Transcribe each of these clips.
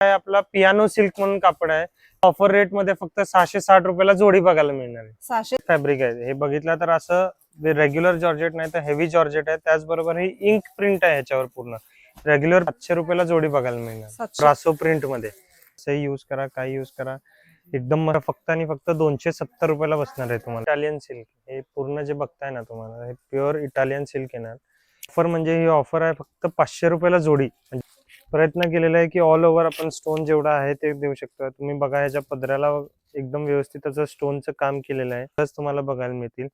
आहे आपला piano silk म्हणून कापड आहे. ऑफर रेटमध्ये फक्त सहाशे साठ रुपयाला जोडी बघायला मिळणार आहे. सहाशे फॅब्रिक आहे. हे बघितलं तर असं रेग्युलर जॉर्जेट नाही तर हेवी जॉर्जेट आहे. त्याचबरोबर ही इंक प्रिंट आहे ह्याच्यावर पूर्ण. रेग्युलर सातशे रुपयाला जोडी बघायला मिळणार. ब्रासो प्रिंटमध्ये. असं युज करा काय युज करा. एकदम मला फक्त आणि फक्त दोनशे सत्तर रुपयाला बसणार आहे तुम्हाला. इटालियन सिल्क हे पूर्ण जे बघताय ना तुम्हाला हे प्युअर इटालियन सिल्क येणार. ऑफर म्हणजे ही ऑफर आहे फक्त पाचशे रुपयाला जोडी. म्हणजे प्रयत्न केलेला आहे की ऑल ओव्हर आपण स्टोन जेवढा आहे ते देऊ शकतो. तुम्ही बघा ह्याच्या पदराला एकदम व्यवस्थित असं स्टोनचं काम केलेलं आहे. तरच तुम्हाला बघायला मिळतील.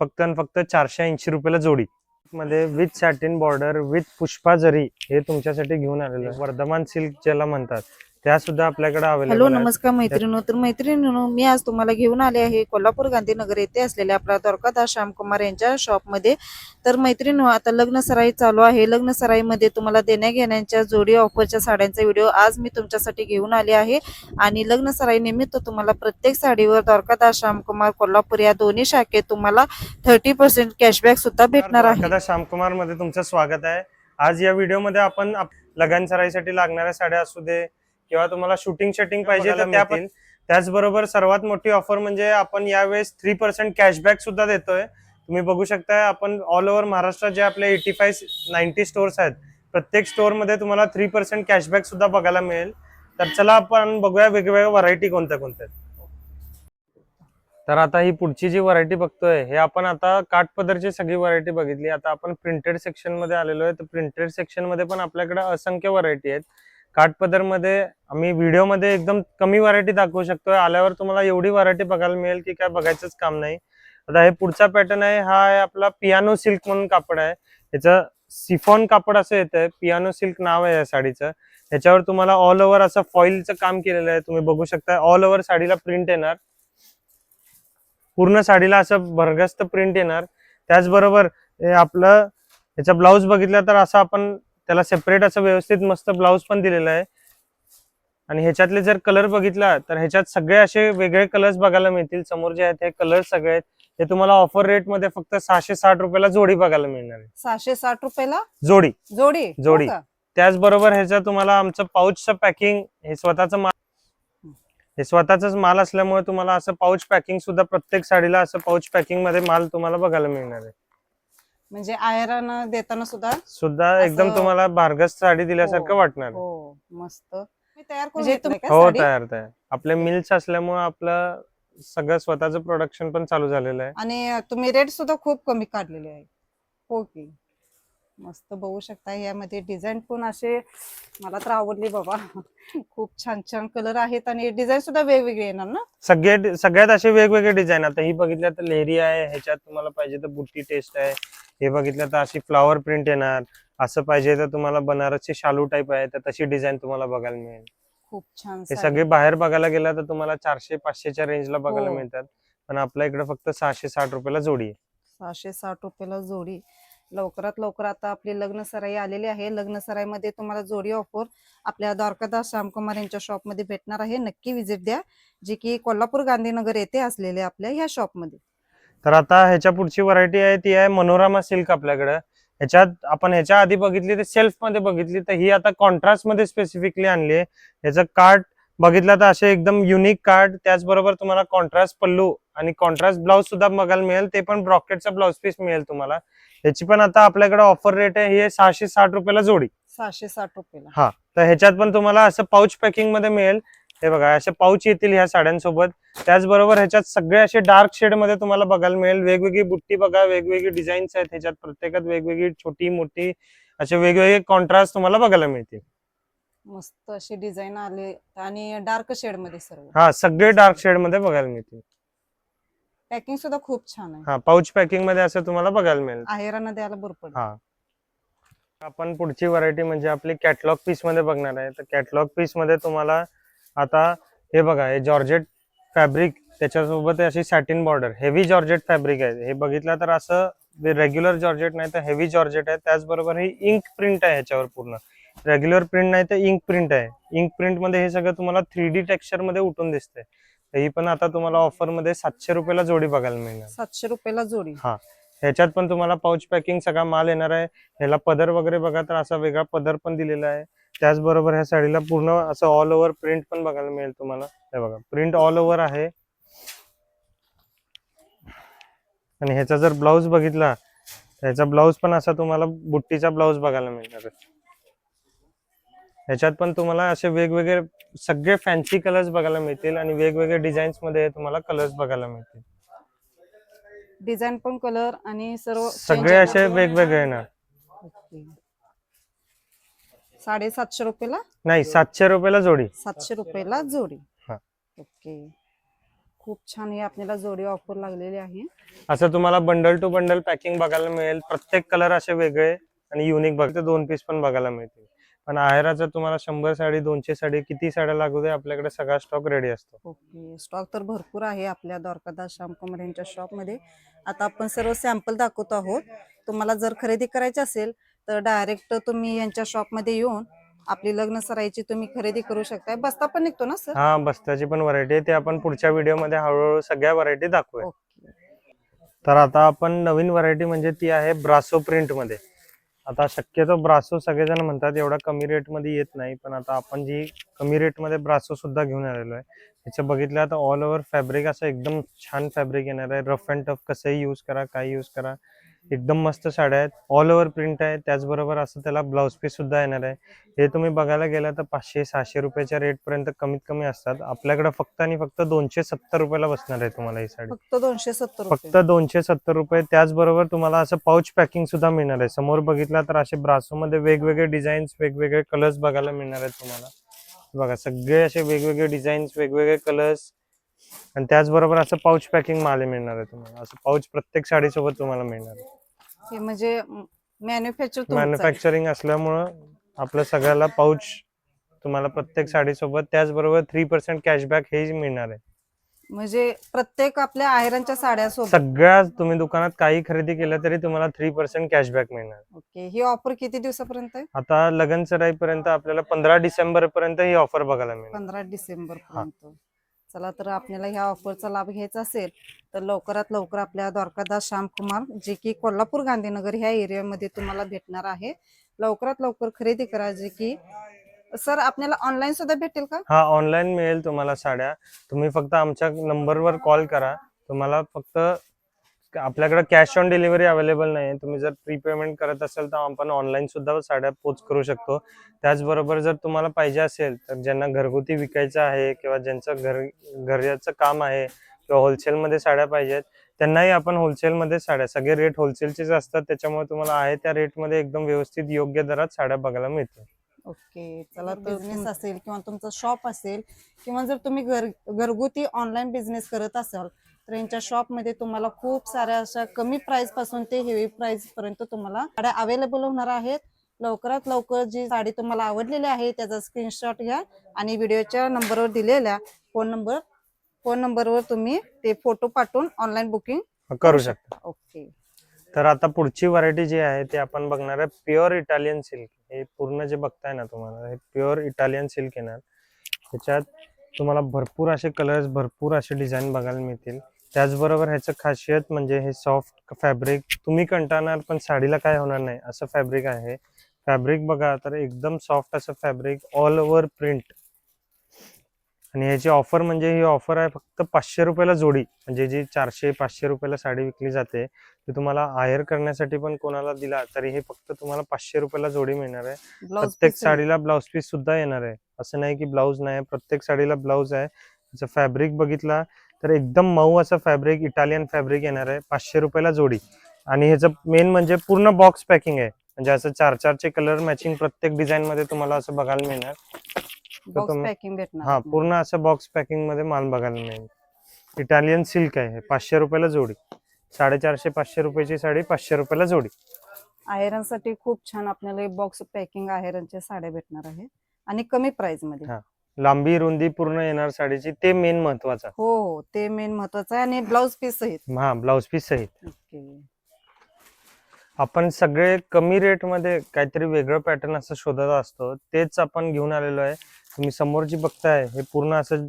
फक्त आणि फक्त चारशे ऐंशी रुपयाला जोडी. मध्ये with satin border with Pushpa zari हे तुमच्यासाठी घेऊन आलेलं आहे. वर्धमान सिल्क ज्याला म्हणतात. त्या सुद्धा आपल्याकडे हॅलो अवेलेबल नमस्कार मैत्रिणी तर मैत्रिणीनो मी आज तुम्हाला घेऊन आले आहे कोल्हापूर गांधीनगर येथे असलेल्या आपला द्वारकादास श्यामकुमार यांच्या शॉपमध्ये तर मैत्रिणी आता लग्न सराई चालू आहे. लग्न सराईमध्ये तुम्हाला देण्या घेण्याच्या जोडी ऑफरच्या साड्यांचा व्हिडिओ आज मी तुमच्यासाठी घेऊन आले आहे. आणि लग्न सराई निमित्त तुम्हाला प्रत्येक साडीवर द्वारकादास श्यामकुमार कोल्हापूर या दोन्ही शाखेत तुम्हाला थर्टी पर्सेंट कॅशबॅक सुद्धा भेटणार आहे. श्यामकुमारमध्ये तुमचं स्वागत आहे. आज या व्हिडिओमध्ये आपण आप- लगन सराईसाठी लागणाऱ्या साड्या असू दे किंवा तुम्हाला शूटिंग शटिंग पाहिजे तर त्या पण त्याचबरोबर सर्वात मोठी ऑफर म्हणजे आपण यावेळेस थ्री पर्सेंट कॅशबॅक सुद्धा देतोय. तुम्ही बघू शकताय आपण ऑल ओव्हर महाराष्ट्रात जे आपले एटी फाय नाईन्टी स्टोअर्स आहेत प्रत्येक स्टोअरमध्ये तुम्हाला थ्री पर्सेंट कॅशबॅक सुद्धा बघायला मिळेल. तर चला आपण बघूया वेगवेगळ्या व्हरायटी कोणत्या कोणत्या. तर आता ही पुढची जी व्हरायटी बघतोय हे आपण आता काठपदरची सगळी व्हरायटी बघितली. आता आपण प्रिंटेड सेक्शनमध्ये आलेलो आहे. तर प्रिंटेड सेक्शनमध्ये पण आपल्याकडे असंख्य व्हरायटी आहेत. काठपदरमध्ये आम्ही व्हिडिओमध्ये एकदम कमी व्हरायटी दाखवू शकतोय. आल्यावर तुम्हाला एवढी व्हरायटी बघायला मिळेल की काय बघायचंच काम नाही. आता हे पुढचा पॅटर्न आहे. हा आहे आपला पियानो सिल्क म्हणून कापड आहे. याचं सिफॉन कापड असं येतंय. पियानो सिल्क नाव आहे या साडीचं. याच्यावर तुम्हाला ऑल ओव्हर असं फॉइलचं काम केलेलं आहे. तुम्ही बघू शकता ऑल ओव्हर साडीला प्रिंट येणार. पूर्ण साडीला असं भरगस्त प्रिंट येणार. त्याचबरोबर आपलं याचा ब्लाऊज बघितला तर असं आपण त्याला सेपरेट असं व्यवस्थित मस्त ब्लाऊज पण दिलेलं आहे. आणि ह्याच्यातले जर कलर बघितला तर ह्याच्यात सगळे असे वेगळे कलर्स बघायला मिळतील. समोर जे आहेत हे कलर सगळे आहेत. हे तुम्हाला ऑफर रेटमध्ये फक्त सहाशे साठ रुपयाला जोडी बघायला मिळणार आहे. सहाशे साठ रुपयाला? जोडी. जोडी? जोडी. हो? त्याचबरोबर ह्याचं तुम्हाला आमचं पाऊचचं पॅकिंग हे स्वतःचं माल हे स्वतःच माल असल्यामुळे तुम्हाला असं पाऊच पॅकिंग सुद्धा प्रत्येक साडीला असं पाऊच पॅकिंगमध्ये माल तुम्हाला बघायला मिळणार आहे. म्हणजे आयरन देताना सुद्धा सुद्धा एकदम तुम्हाला भारगस्त साडी दिल्यासारखं हो, वाटणार. हो मस्त. मी तयार करून म्हणजे हो? तयार तयार. आपले मिल्स असल्यामुळे आपलं सगळं स्वतःचं प्रोडक्शन पण चालू झालेलं आहे. आणि तुम्ही रेट सुद्धा खूप कमी काढलेले आहे. हो की. मस्त बघू शकता यामध्ये डिझाईन पण असे मला तर आवडली बाबा. खूप छान छान कलर आहेत आणि डिझाईन सुद्धा वेगवेगळे येणार ना? सगळे सगळ्यात असे वेगवेगळे डिझाईन आता ही बघितलं तर लेहरी आहे ह्याच्यात तुम्हाला पाहिजे तर बुट्टी टेस्ट आहे. हे बघितलं तर अशी फ्लॉवर प्रिंट येणार. असं पाहिजे तर तुम्हाला बनारसची शालू टाईप आहे तर तशी डिझाईन तुम्हाला बघायला मिळेल. खूप छान हे. सगळे बाहेर बघायला गेला तर तुम्हाला चारशे पाचशेच्या रेंजला बघायला हो. मिळतात. पण आपल्या इकडे फक्त सहाशे साठ रुपयाला जोडी आहे. सहाशे साठ रुपयाला जोडी. लवकरात लवकर आता आपली लग्न सराई आलेली आहे. लग्न सराईमध्ये तुम्हाला जोडी ऑफर आपल्या द्वारकादास श्यामकुमार यांच्या शॉपमध्ये भेटणार आहे. नक्की विजिट द्या. जे की कोल्हापूर गांधीनगर येथे असलेले आपल्या ह्या शॉपमध्ये तर आता ह्याच्या पुढची व्हरायटी आहे ती आहे मनोरमा सिल्क आपल्याकडे. ह्याच्यात आपण ह्याच्या आधी बघितली तर सेल्फमध्ये बघितली तर ही आता कॉन्ट्रास्टमध्ये स्पेसिफिकली आणली आहे. ह्याचं कार्ड बघितलं तर असे एकदम युनिक कार्ड त्याचबरोबर तुम्हाला कॉन्ट्रास्ट पल्लू आणि कॉन्ट्रास्ट ब्लाऊज सुद्धा बघायला मिळेल. ते पण ब्रॉकेटचा ब्लाऊज पीस मिळेल तुम्हाला. ह्याची पण आता आपल्याकडे ऑफर रेट आहे ही सहाशे साठ रुपयाला जोडी. सहाशे साठ रुपयाला. तर ह्याच्यात पण तुम्हाला असं पाऊच पॅकिंगमध्ये मिळेल. हे बघा असे पाऊच येतील ह्या साड्यांसोबत. त्याचबरोबर ह्याच्यात सगळे असे डार्क शेडमध्ये तुम्हाला बघायला मिळेल. वेगवेगळी बुट्टी बघा वेगवेगळी डिझाईन्स आहेत ह्याच्यात. प्रत्येकात वेगवेगळी छोटी मोठी असे वेगवेगळे कॉन्ट्रास्ट तुम्हाला बघायला मिळतील. मस्त असे डिझाईन आले आणि डार्क शेडमध्ये सर्व. हा सगळे डार्क शेडमध्ये बघायला मिळतील. पॅकिंग सुद्धा खूप छान आहे. हा पाऊच पॅकिंगमध्ये असं तुम्हाला बघायला मिळेल. आहेरांना द्यायला बरोबर हा. आपण पुढची व्हरायटी म्हणजे आपली कॅटलॉग पीसमध्ये बघणार आहे. तर कॅटलॉग पीसमध्ये तुम्हाला आता हे बघा हे जॉर्जेट फॅब्रिक त्याच्यासोबत अशी satin border heavy georgette fabric आहे. हे बघितलं तर असं रेग्युलर जॉर्जेट नाही तर हेवी जॉर्जेट आहे. त्याचबरोबर ही इंक प्रिंट आहे ह्याच्यावर पूर्ण. रेग्युलर प्रिंट नाही तर इंक प्रिंट आहे. इंक प्रिंटमध्ये हे सगळं तुम्हाला थ्री डी टेक्स्चरमध्ये उठून दिसतंय. ही पण आता तुम्हाला ऑफरमध्ये सातशे रुपयाला जोडी बघायला मिळणार. सातशे रुपयाला जोडी. हा. ह्याच्यात पण तुम्हाला पाऊच पॅकिंग सगळा माल येणार आहे. ह्याला पदर वगैरे बघा तर असा वेगळा पदर पण दिलेला आहे. त्याचबरोबर ह्या साडीला पूर्ण असं ऑल ओव्हर प्रिंट पण बघायला मिळेल तुम्हाला. हे बघा प्रिंट ऑल ओव्हर आहे. आणि ह्याचा जर ब्लाऊज बघितला ह्याचा ब्लाऊज पण असा तुम्हाला बुट्टीचा ब्लाऊज बघायला मिळणार आहे. ह्याच्यात पण तुम्हाला असे वेगवेगळे सगळे फॅन्सी कलर्स बघायला मिळतील आणि वेगवेगळे डिझाईन्समध्ये तुम्हाला कलर्स बघायला मिळतील. डिझाईन पण कलर आणि सर्व सगळे असे वेगवेगळे येणार साडेसातशे रुपयाला? नाही सातशे रुपयाला जोडी. सातशे रुपयाला जोडी. हा. ओके. खूप छान ही आपल्याला जोडी ऑफर लागलेली आहे. असं तुम्हाला बंडल टू बंडल पॅकिंग बघायला मिळेल. प्रत्येक कलर असे वेगळे आणि युनिक बघ. दोन पीस पण बघायला मिळतील. पण आहेराचं तुम्हाला शंभर साडी दोनशे साडी किती साड्या लागू दे आपल्याकडे सगळा स्टॉक रेडी असतो. ओके स्टॉक तर भरपूर आहे आपल्या द्वारकादास श्यामकुमार यांच्या शॉपमध्ये आता आपण सर्व सॅम्पल दाखवत आहोत. तुम्हाला जर खरेदी करायची असेल तर डायरेक्ट तुम्ही यांच्या शॉपमध्ये येऊन आपली लग्न सराईची तुम्ही खरेदी करू शकता बस्ता पण निघतो ना सर? हा बस्त्याची पण व्हरायटी आहे. ते आपण पुढच्या व्हिडिओमध्ये हळूहळू सगळ्या व्हरायटी दाखवूया. ओके. तर आता आपण नवीन व्हरायटी म्हणजे ती आहे ब्रासो प्रिंटमध्ये. आता शक्यतो ब्रासो सगळेजण म्हणतात एवढा कमी रेटमध्ये येत नाही पण आता आपण जी कमी रेटमध्ये ब्रासो सुद्धा घेऊन आलेलो आहे. त्याचं बघितलं आता ऑल ओव्हर फॅब्रिक असं एकदम छान फॅब्रिक येणार आहे. रफ अँड टफ कसंही यूज करा काही यूज करा. एकदम मस्त साड्या आहेत. ऑल ओव्हर प्रिंट आहे. त्याचबरोबर असं त्याला ब्लाऊज पीस सुद्धा येणार आहे. हे तुम्ही बघायला गेला तर पाचशे सहाशे रुपयाच्या रेट पर्यंत कमीत कमी असतात. आपल्याकडे फक्त आणि फक्त दोनशे सत्तर रुपयाला बसणार आहे तुम्हाला ही साडी. फक्त दोनशे सत्तर फक्त दोनशे सत्तर रुपये. त्याचबरोबर तुम्हाला असं पाऊच पॅकिंग सुद्धा मिळणार आहे. समोर बघितला तर असे ब्रासो मध्ये वेगवेगळे डिझाईन्स वेगवेगळे कलर्स बघायला मिळणार आहेत तुम्हाला. बघा सगळे असे वेगवेगळे डिझाईन्स वेगवेगळे कलर्स आणि त्याचबरोबर असं पाऊच पॅकिंग माल मिळणार आहे तुम्हाला. असं पाऊच प्रत्येक साडीसोबत तुम्हाला मिळणार आहे. हे म्हणजे मॅन्युफॅक्चर मॅन्युफॅक्चरिंग असल्यामुळं आपलं सगळ्याला पाऊच तुम्हाला प्रत्येक साडीसोबत त्याचबरोबर थ्री पर्सेंट कॅशबॅक हे मिळणार आहे. म्हणजे प्रत्येक आपल्या आयरनच्या साड्यासोबत. सगळ्या तुम्ही दुकानात काही खरेदी केलं तरी तुम्हाला थ्री पर्सेंट कॅशबॅक मिळणार. ओके ही ऑफर किती दिवसापर्यंत आहे? आता लगन सराई पर्यंत आपल्याला पंधरा डिसेंबर पर्यंत ही ऑफर बघायला मिळेल पंधरा डिसेंबर पर्यंत चला तर आपल्याला ह्या ऑफरचा लाभ घ्यायचा असेल तर लवकरात लवकर आपल्या द्वारकादास श्यामकुमार जे की कोल्हापूर गांधीनगर ह्या एरियामध्ये तुम्हाला भेटणार आहे. लवकरात लवकर खरेदी करा जे की सर आपल्याला ऑनलाईन सुद्धा भेटेल का? हा ऑनलाईन मिळेल तुम्हाला साड्या. तुम्ही फक्त आमच्या नंबरवर कॉल करा. तुम्हाला फक्त आपल्याकडे कॅश ऑन डिलिव्हरी अवेलेबल नाही आहे तुम्ही जर प्री पेमेंट करत असाल तर आपण ऑनलाईन सुद्धा साड्या पोच करू शकतो. त्याचबरोबर जर तुम्हाला पाहिजे असेल तर ज्यांना घरगुती विकायचं आहे किंवा ज्यांचं घर घराचं काम आहे किंवा होलसेलमध्ये साड्या पाहिजेत त्यांनाही आपण होलसेलमध्ये साड्या सगळे रेट होलसेलचेच असतात. त्याच्यामुळे तुम्हाला आहे त्या रेटमध्ये एकदम व्यवस्थित योग्य दरात साड्या बघायला मिळतील. ओके. चला बिझनेस असेल किंवा तुमचं शॉप असेल किंवा जर तुम्ही घर घरगुती ऑनलाईन बिझनेस करत असाल तर यांच्या शॉपमध्ये तुम्हाला खूप साऱ्या अशा कमी प्राइसपासून ते हेवी प्राइस पर्यंत तुम्हाला साड्या अवेलेबल होणार आहेत. लवकरात लवकर जी साडी तुम्हाला आवडलेली आहे त्याचा स्क्रीनशॉट घ्या आणि व्हिडिओच्या नंबरवर दिलेल्या फोन नंबर फोन नंबरवर तुम्ही ते फोटो पाठवून ऑनलाईन बुकिंग करू शकता. ओके तर आता पुढची व्हरायटी जी आहे ते आपण बघणार आहे प्युअर इटालियन सिल्क हे पूर्ण जे बघताय ना तुम्हाला हे प्युअर इटालियन सिल्क येणार. ह्याच्यात तुम्हाला भरपूर असे कलर्स भरपूर असे डिझाईन बघायला मिळतील. त्याचबरोबर ह्याचं खासियत म्हणजे हे सॉफ्ट फॅब्रिक तुम्ही कंटाळणार पण साडीला काय होणार नाही असं फॅब्रिक आहे. फॅब्रिक बघा तर एकदम सॉफ्ट असं फॅब्रिक ऑल ओव्हर प्रिंट आणि ह्याची ऑफर म्हणजे ही ऑफर आहे फक्त पाचशे रुपयाला जोडी. म्हणजे जी चारशे पाचशे रुपयाला साडी विकली जाते ते तुम्हाला आयर करण्यासाठी पण कोणाला दिला तरी हे फक्त तुम्हाला पाचशे रुपयाला जोडी मिळणार आहे. प्रत्येक साडीला ब्लाउज पीस सुद्धा येणार आहे. असं नाही की ब्लाऊज नाही प्रत्येक साडीला ब्लाऊज आहे. त्याचं फॅब्रिक बघितला तर एकदम मऊ असं फॅब्रिक इटालियन फॅब्रिक येणार आहे. पाचशे रुपयाला जोडी. आणि ह्याचं मेन म्हणजे पूर्ण बॉक्स पॅकिंग आहे. म्हणजे असं चार चारचे कलर मॅचिंग प्रत्येक डिझाईन मध्ये तुम्हाला असं बघायला मिळणार. हा. पूर्ण असं बॉक्स पॅकिंगमध्ये माल बघायला मिळेल. इटालियन सिल्क आहे पाचशे रुपयाला जोडी. साडेचारशे पाचशे रुपयाची साडी पाचशे रुपयाला जोडी. आयरनसाठी खूप छान आपल्याला बॉक्स पॅकिंग आयरनच्या साड्या भेटणार आहे. आणि कमी प्राइसमध्ये. हा. लांबी रुंदी पूर्ण येणार साडीची ते मेन महत्वाचं. हो हो ते मेन महत्वाचं आहे आणि ब्लाउज पीस सहित. हा ब्लाउज पीस सहित. ओके आपण सगळे कमी रेटमध्ये काहीतरी वेगळं पॅटर्न असं शोधत असतो तेच आपण घेऊन आलेलो आहे. तुम्ही समोर जी बघताय हे पूर्ण असं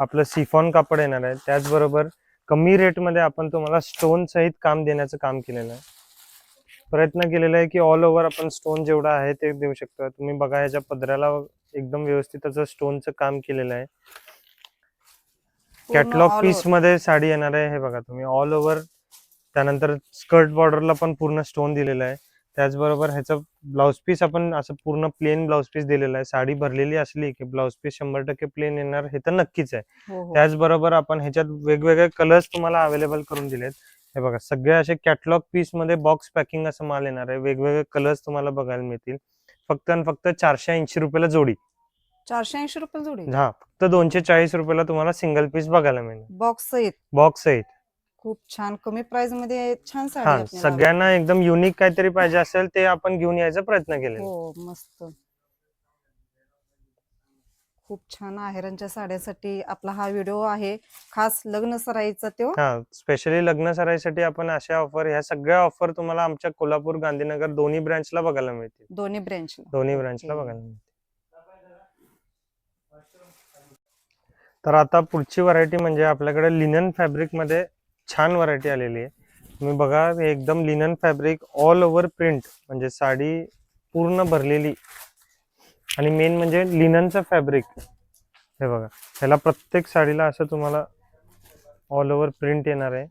आपलं सिफॉन कापड येणार आहे. त्याचबरोबर कमी रेटमध्ये आपण तुम्हाला स्टोन सहित काम देण्याचं काम केलेलं आहे. प्रयत्न केलेला आहे की ऑल ओव्हर आपण स्टोन जेवढं आहे ते देऊ शकतो. तुम्ही बघा याच्या पदराला एकदम व्यवस्थित असं स्टोनचं काम केलेलं आहे. Catalogue piece. मध्ये साडी येणार आहे हे बघा तुम्ही. ऑल ओव्हर त्यानंतर स्कर्ट बॉर्डरला पण पूर्ण स्टोन दिलेलं आहे. त्याचबरोबर ह्याचं ब्लाउज पीस आपण असं पूर्ण प्लेन ब्लाउज पीस दिलेलं आहे. साडी भरलेली असली की ब्लाउज पीस शंभर टक्के प्लेन येणार हे तर नक्कीच आहे. हो हो. त्याचबरोबर आपण ह्याच्यात वेगवेगळे कलर्स तुम्हाला अवेलेबल करून दिलेत. हे बघा सगळे असे कॅटलॉग पीसमध्ये बॉक्स पॅकिंग असं माल येणार आहे. वेगवेगळे कलर्स तुम्हाला बघायला मिळतील. फक्त आणि फक्त चारशे ऐंशी रुपयाला जोडी. चारशे ऐंशी रुपये जोडी? हा फक्त दोनशे चाळीस रुपयाला तुम्हाला सिंगल पीस बघायला मिळणार. बॉक्स सहित? बॉक्स सहित. खूप छान. कमी प्राइसमध्ये छान साडी हा आपल्याला सगळ्यांना एकदम युनिक काहीतरी पाहिजे असेल ते आपण घेऊन यायचा प्रयत्न केलेला हो मस्त. खूप छान आहेरांच्या साड्यासाठी आपला हा व्हिडिओ आहे. खास लग्न सराईचा तो. हा स्पेशली लग्न सराईसाठी आपण अशा ऑफर ह्या सगळ्या ऑफर तुम्हाला आमच्या कोल्हापूर गांधीनगर दोन्ही ब्रँचला बघायला मिळतील. दोन्ही ब्रँचला दोन्ही ब्रांचला. बघायला मिळते तर आता पुढची व्हरायटी म्हणजे आपल्याकडे लिनन फॅब्रिकमध्ये छान व्हरायटी आलेली आहे. तुम्ही बघा एकदम linen fabric all over print म्हणजे साडी पूर्ण भरलेली. आणि मेन म्हणजे लिननचं फॅब्रिक हे बघा ह्याला प्रत्येक साडीला असं तुम्हाला ऑल ओव्हर प्रिंट येणार आहे.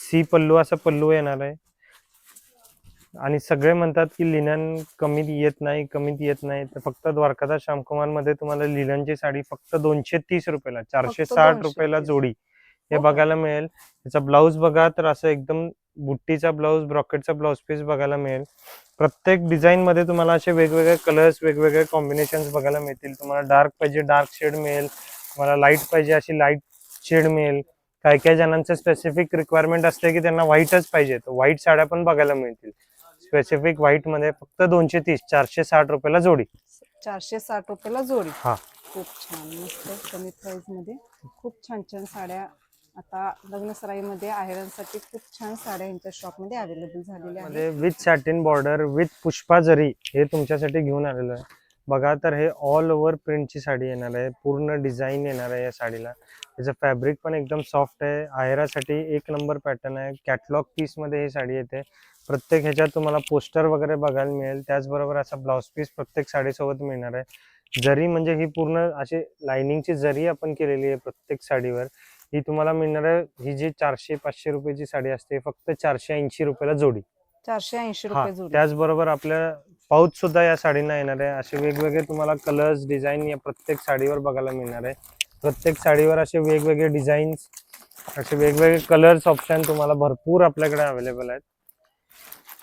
सी पल्लू असं पल्लू येणार आहे. आणि सगळे म्हणतात की लिनन कमीत येत नाही कमीत येत नाही. तर फक्त द्वारकादास श्यामकुमारमध्ये तुम्हाला लिननची साडी फक्त दोनशे तीस रुपयाला चारशे साठ 230. रुपयाला जोडी. हे हो. बघायला मिळेल. त्याचा ब्लाऊज बघा तर असं एकदम बुट्टीचा ब्लाऊज ब्रॉकेटचा ब्लाऊज पीस बघायला मिळेल. प्रत्येक डिझाईन मध्ये तुम्हाला असे वेगवेगळे कलर्स वेगवेगळे कॉम्बिनेशन बघायला मिळतील. तुम्हाला डार्क पाहिजे डार्क शेड मिळेल. तुम्हाला लाइट पाहिजे अशी लाइट शेड मिळेल. काही काही जणांचं स्पेसिफिक रिक्वायरमेंट असते की त्यांना व्हाईटच पाहिजे. तर व्हाईट साड्या पण बघायला मिळतील. स्पेसिफिक व्हाईटमध्ये फक्त दोनशे तीस चारशे साठ रुपयाला जोडी. चारशे साठ रुपयाला जोडी. हा. खूप छान. मस्त कमी प्राइसमध्ये. खूप छान छान साड्या आता लग्नसराईमध्ये आयरनसाठी खूप छान साड्या यांच्या शॉपमध्ये अवेलेबल झालेल्या आहेत. मध्ये with satin border with Pushpa zari हे तुमच्यासाठी घेऊन आलेलो आहे. बघा तर हे ऑल ओव्हर प्रिंटची साडी येणार आहे. पूर्ण डिझाईन येणार आहे या साडीला. त्याचं फॅब्रिक पण एकदम सॉफ्ट आहे. आहेरासाठी एक नंबर पॅटर्न आहे. कॅटलॉग पीसमध्ये ही साडी येते. प्रत्येक ह्याच्यात तुम्हाला पोस्टर वगैरे बघायला मिळेल. त्याचबरोबर असा ब्लाऊज पीस प्रत्येक साडीसोबत मिळणार आहे. जरी म्हणजे ही पूर्ण अशी लाइनिंगची जरी आपण केलेली आहे प्रत्येक साडीवर ही तुम्हाला मिळणार आहे ही जी चारशे पाचशे रुपयाची साडी असते फक्त चारशे ऐंशी रुपयाला जोडी. चारशे ऐंशी रुपये जोडी. त्याचबरोबर आपल्या पाऊच सुद्धा या साडीना येणार आहे. असे वेगवेगळे तुम्हाला कलर्स डिझाईन या प्रत्येक साडीवर बघायला मिळणार आहे. प्रत्येक साडीवर असे वेगवेगळे डिझाईन्स असे वेगवेगळे कलर्स ऑप्शन तुम्हाला भरपूर आपल्याकडे अवेलेबल आहेत.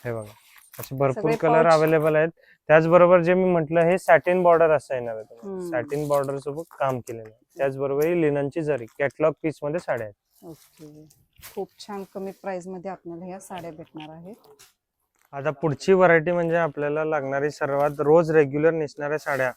हे बघा असे भरपूर कलर. अवेलेबल आहेत. त्याचबरोबर जे मी म्हटलं हे सॅटिन बॉर्डर असं येणार. सॅटिन बॉर्डर सोबत काम केलेलं आहे. त्याचबरोबर ही लिननची जरी कॅटलॉग पीसमध्ये साड्या आहेत. ओके. खूप छान कमी प्राइसमध्ये आपल्याला ह्या साड्या भेटणार आहेत. आता पुढची व्हरायटी म्हणजे आपल्याला लागणारी सर्वात रोज रेग्युलर नेसणाऱ्या साड्या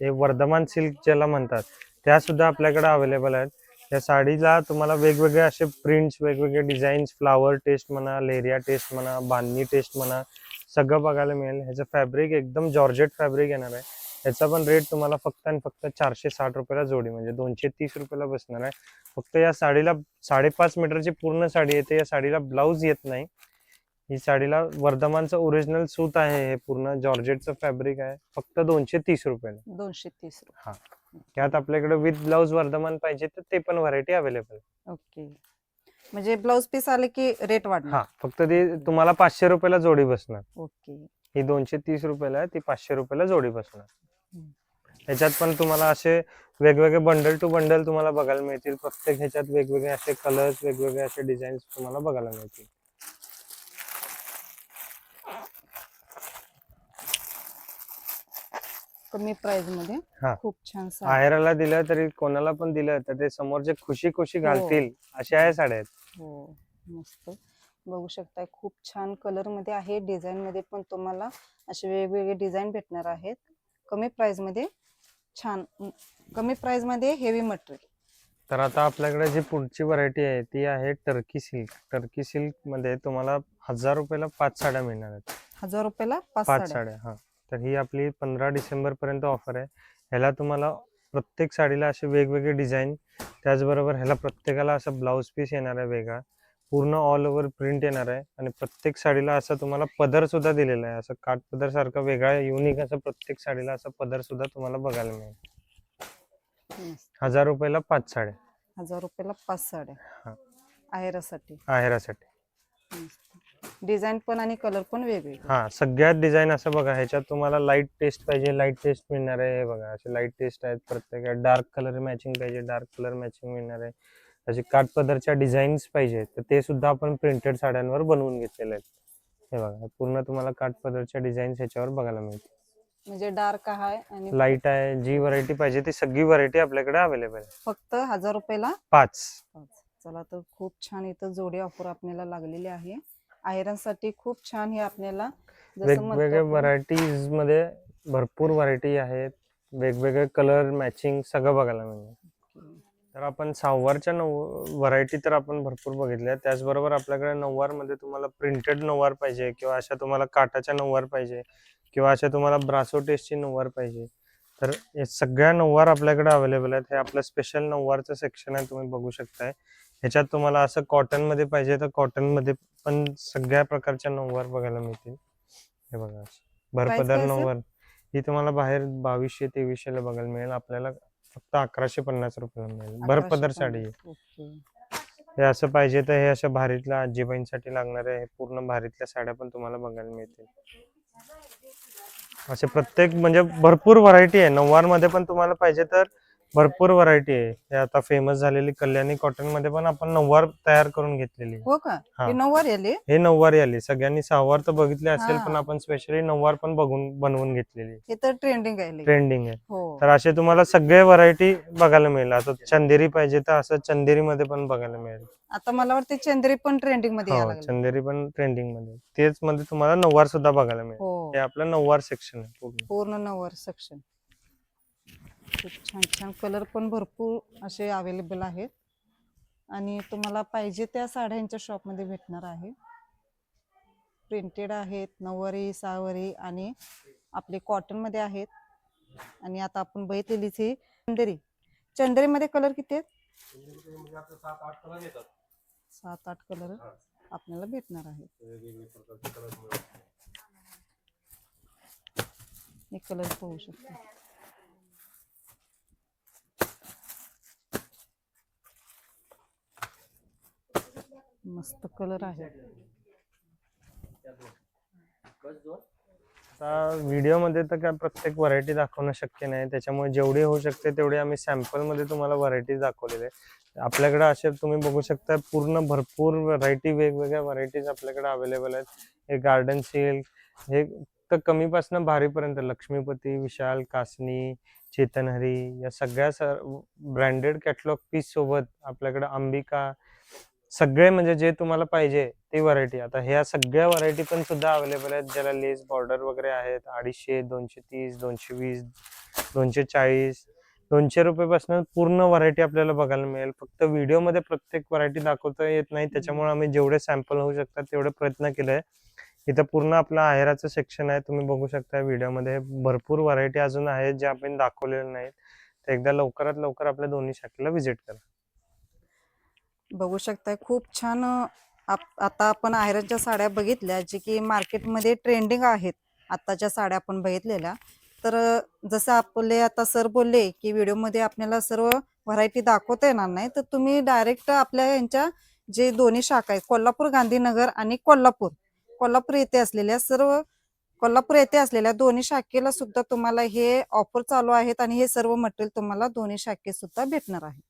हे वर्धमान सिल्क ज्याला म्हणतात त्या सुद्धा आपल्याकडे अवेलेबल आहेत. या साडीला तुम्हाला वेगवेगळे असे प्रिंट्स वेगवेगळे डिझाईन्स फ्लावर टेस्ट म्हणा लेरिया टेस्ट म्हणा बांधणी टेस्ट म्हणा सगळं बघायला मिळेल. ह्याचं फॅब्रिक एकदम जॉर्जेट फॅब्रिक येणार आहे. ह्याचा पण रेट तुम्हाला फक्त आणि फक्त चारशे साठ रुपयाला जोडी म्हणजे दोनशे तीस रुपयाला बसणार आहे. फक्त या साडीला साडेपाच मीटरची पूर्ण साडी येते. या साडीला ब्लाऊज येत नाही. ही साडीला वर्धमानचं ओरिजिनल सूत आहे हे पूर्ण. जॉर्जेटचं फॅब्रिक आहे. फक्त दोनशे तीस रुपयाला. दोनशे तीस रुपये. त्यात आपल्याकडे विथ ब्लाऊज वर्धमान पाहिजे तर ते पण व्हरायटी अवेलेबल ओके म्हणजे ब्लाउज पीस आले की रेट हा वाढणार फक्त ती तुम्हाला पाचशे रुपयाला जोडी बसणार. ओके. ही दोनशे तीस रुपयाला आहे ती पाचशे रुपयाला जोडी बसणार. हम्म. ह्याच्यात पण तुम्हाला असे वेगवेगळे बंडल टू बंडल तुम्हाला बघायला मिळतील. प्रत्येक ह्याच्यात वेगवेगळे असे कलर्स वेगवेगळे असे डिझाईन्स तुम्हाला बघायला मिळतील. कमी प्राइसमध्ये. हा. खूप छान साड्या. आहेराला दिलं तरी कोणाला पण दिलं तर ते समोरचे खुशी खुशी घालतील. अशा आहे साड्या आहेत. हो मस्त. बघू शकताय खूप छान कलरमध्ये आहे डिझाईन मध्ये पण तुम्हाला असे वेगवेगळे डिझाईन भेटणार आहेत. कमी प्राइसमध्ये छान कमी प्राइसमध्ये हेवी मटेरियल तर आता आपल्याकडे जी पुढची व्हरायटी आहे ती आहे टर्की सिल्क टर्की सिल्कमध्ये तुम्हाला हजार रुपयाला पाच साड्या मिळणार आहेत. हजार रुपयाला पाच पाच साड्या. साड्या हा. तर ही आपली पंधरा डिसेंबर पर्यंत ऑफर आहे. ह्याला तुम्हाला प्रत्येक साडीला असे वेगवेगळे डिझाईन त्याचबरोबर ह्याला प्रत्येकाला असा ब्लाऊज पीस येणार आहे वेगळा. पूर्ण ऑल ओव्हर प्रिंट येणार आहे आणि प्रत्येक साडीला असा तुम्हाला पदर सुद्धा दिलेला आहे. असं काठ पदर सारखा वेगळा युनिक असं प्रत्येक साडीला असं पदर सुद्धा तुम्हाला बघायला मिळेल. हजार रुपयाला पाच साड्या. हजार रुपयाला पाच साड्या. हा. आहेरासाठी. आहेरासाठी. डिझाईन पण आणि कलर पण वेगवेगळे. हा सगळ्यात डिझाईन असं बघा ह्याच्यात तुम्हाला लाइट टेस्ट पाहिजे लाइट टेस्ट मिळणार आहे. हे बघा असे लाइट टेस्ट आहेत प्रत्येक डार्क कलर मॅचिंग पाहिजे डार्क कलर मॅचिंग मिळणार आहे. असे काठपदरच्या डिझाईन्स पाहिजे तर ते सुद्धा आपण प्रिंटेड साड्यांवर बनवून घेतलेले आहेत. हे बघा पूर्ण तुम्हाला काठपदरच्या डिझाईन्स ह्याच्यावर बघायला मिळते म्हणजे डार्क आहे आणि लाइट आहे जी व्हरायटी पाहिजे ती सगळी व्हरायटी आपल्याकडे अवेलेबल आहे. फक्त हजार रुपयाला? पाच. चला तर खूप छान इथं जोडी ऑफर आपल्याला लागलेली आहे. आयरनसाठी खूप छान हे आपल्याला. वेगवेगळ्या व्हरायटीजमध्ये भरपूर व्हरायटी आहेत. वेगवेगळे कलर मॅचिंग सगळं बघायला मिळणार. तर आपण सहावारच्या नऊ व्हरायटी तर आपण भरपूर बघितल्या. त्याचबरोबर आपल्याकडे नऊवारमध्ये तुम्हाला प्रिंटेड नऊवार पाहिजे किंवा अशा तुम्हाला काटाच्या नऊवार पाहिजे किंवा अशा तुम्हाला ब्रासो टेस्टची नऊवार पाहिजे. तर हे सगळ्या नऊवार आपल्याकडे अवेलेबल आहेत. हे आपलं स्पेशल नऊवारचं सेक्शन आहे तुम्ही बघू शकताय. ह्याच्यात तुम्हाला असं कॉटनमध्ये पाहिजे तर कॉटनमध्ये पण सगळ्या प्रकारच्या नऊवार बघायला मिळतील हे बघा. भरपदर? नऊवार ही तुम्हाला बाहेर बावीसशे तेवीसशे ला बघायला मिळेल आपल्याला फक्त अकराशे पन्नास रुपयाला मिळेल भरपदर 1150. साडी आहे. हे असं पाहिजे तर हे अशा भारीतल्या आजीबाईंसाठी लागणारे हे पूर्ण भारीतल्या साड्या पण तुम्हाला बघायला मिळतील असे प्रत्येक म्हणजे भरपूर व्हरायटी आहे नऊवारमध्ये पण तुम्हाला पाहिजे तर भरपूर व्हरायटी आहे. हे आता फेमस झालेली कल्याणी कॉटनमध्ये पण आपण नऊवार तयार करून घेतलेली आहे. हो का? हा. हे नऊवार आले हे नऊवारी आली सगळ्यांनी सहावार तर बघितले असेल हा. पण आपण स्पेशली नऊवार पण बघून बनवून घेतलेली हे तर ट्रेंडिंग आहे. ट्रेंडिंग आहे. हो. तर असे तुम्हाला सगळे व्हरायटी बघायला मिळेल. आता चंदेरी पाहिजे तर असं चंदेरी मध्ये पण बघायला मिळेल. आता मला वाटते चंद्री पण ट्रेंडिंगमध्ये यायला हो लागले. चंदेरी पण ट्रेंडिंगमध्ये. तेच मध्ये तुम्हाला नऊवार सुद्धा बघायला मिळेल. हो. हे आपलं नऊवार सेक्शन आहे पूर्ण. पूर्ण नऊवार सेक्शन खूप छान छान कलर पण भरपूर असे अवेलेबल आहेत. आणि तुम्हाला पाहिजे त्या साड्यांच्या शॉपमध्ये भेटणार आहे. प्रिंटेड आहेत नऊवारी सहावारी आणि आपले कॉटनमध्ये आहेत. आणि आता आपण बघितलेलीच ही चंदेरी. चंदेरीमध्ये कलर किती आहेत? सात आठ कलर आपल्याला भेटणार आहेत. कलर पाहू शकतो. मस्त कलर आहे. आता व्हिडिओमध्ये तर काय प्रत्येक व्हरायटी दाखवणं शक्य नाही. त्याच्यामुळे जेवढी होऊ शकते तेवढी आम्ही सॅम्पलमध्ये तुम्हाला व्हरायटी दाखवलेले आहे आपल्याकडे असे तुम्ही बघू शकता पूर्ण भरपूर व्हरायटी वेगवेगळ्या व्हरायटीज आपल्याकडे अवेलेबल आहेत. हे गार्डन सिल्क हे तर कमीपासनं भारीपर्यंत लक्ष्मीपती विशाल कासनी चेतनहरी या सगळ्या ब्रँडेड कॅटलॉग पीस सोबत आपल्याकडे अंबिका सगळे म्हणजे जे तुम्हाला पाहिजे ती व्हरायटी आता ह्या सगळ्या व्हरायटी पण सुद्धा अवेलेबल आहेत. ज्याला लेस बॉर्डर वगैरे आहेत अडीचशे दोनशे तीस दोनशे वीस दोनशे चाळीस दोनशे रुपयापासून पूर्ण व्हरायटी आपल्याला बघायला मिळेल. फक्त व्हिडिओमध्ये प्रत्येक व्हरायटी दाखवता येत नाही. त्याच्यामुळे आम्ही जेवढे सॅम्पल होऊ शकतात तेवढे प्रयत्न केले. इथं पूर्ण आपलं आहेराचं सेक्शन आहे. तुम्ही बघू शकता व्हिडिओमध्ये भरपूर व्हरायटी अजून आहेत जे आपण दाखवलेले नाहीत. तर एकदा लवकरात लवकर आपल्या दोन्ही शाखेला व्हिजिट करा. बघू शकताय खूप छान आप- आता आपण आयरनच्या साड्या बघितल्या जे की मार्केटमध्ये ट्रेंडिंग आहेत आत्ताच्या साड्या आपण बघितलेल्या. तर जसं आपले आता सर बोलले की व्हिडिओमध्ये आपल्याला सर्व व्हरायटी दाखवता येणार नाही तर तुम्ही डायरेक्ट आपल्या यांच्या जे दोन्ही शाखा आहेत कोल्हापूर गांधीनगर आणि कोल्हापूर कोल्हापूर येथे असलेल्या सर्व कोल्हापूर येथे असलेल्या दोन्ही शाखेला सुद्धा तुम्हाला हे ऑफर चालू आहेत आणि हे सर्व मटेरियल तुम्हाला दोन्ही शाखेत सुद्धा भेटणार आहे.